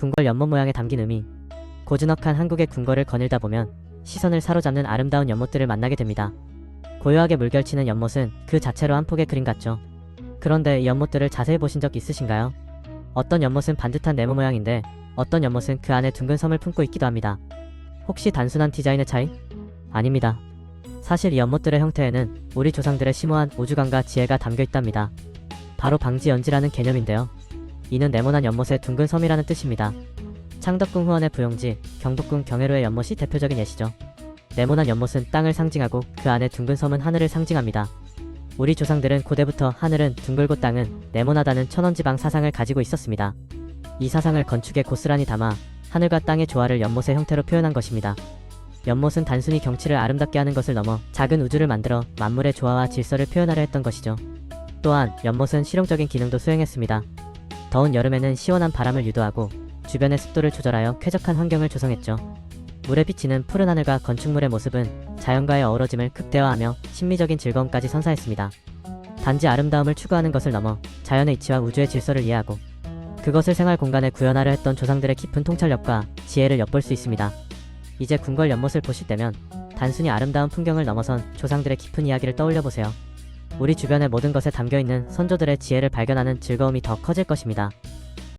궁궐 연못 모양에 담긴 의미. 고즈넉한 한국의 궁궐을 거닐다 보면 시선을 사로잡는 아름다운 연못들을 만나게 됩니다. 고요하게 물결치는 연못은 그 자체로 한 폭의 그림 같죠. 그런데 이 연못들을 자세히 보신 적 있으신가요? 어떤 연못은 반듯한 네모 모양인데 어떤 연못은 그 안에 둥근 섬을 품고 있기도 합니다. 혹시 단순한 디자인의 차이? 아닙니다. 사실 이 연못들의 형태에는 우리 조상들의 심오한 우주감과 지혜가 담겨 있답니다. 바로 방지연지라는 개념인데요. 이는 네모난 연못의 둥근 섬이라는 뜻입니다. 창덕궁 후원의 부용지, 경복궁 경회로의 연못이 대표적인 예시죠. 네모난 연못은 땅을 상징하고 그 안에 둥근 섬은 하늘을 상징합니다. 우리 조상들은 고대부터 하늘은 둥글고 땅은 네모나다는 천원지방 사상을 가지고 있었습니다. 이 사상을 건축에 고스란히 담아 하늘과 땅의 조화를 연못의 형태로 표현한 것입니다. 연못은 단순히 경치를 아름답게 하는 것을 넘어 작은 우주를 만들어 만물의 조화와 질서를 표현하려 했던 것이죠. 또한 연못은 실용적인 기능도 수행했습니다. 더운 여름에는 시원한 바람을 유도하고 주변의 습도를 조절하여 쾌적한 환경을 조성했죠. 물에 비치는 푸른 하늘과 건축물의 모습은 자연과의 어우러짐을 극대화하며 심미적인 즐거움까지 선사했습니다. 단지 아름다움을 추구하는 것을 넘어 자연의 이치와 우주의 질서를 이해하고 그것을 생활 공간에 구현하려 했던 조상들의 깊은 통찰력과 지혜를 엿볼 수 있습니다. 이제 궁궐 연못을 보실 때면 단순히 아름다운 풍경을 넘어선 조상들의 깊은 이야기를 떠올려 보세요. 우리 주변의 모든 것에 담겨 있는 선조들의 지혜를 발견하는 즐거움이 더 커질 것입니다.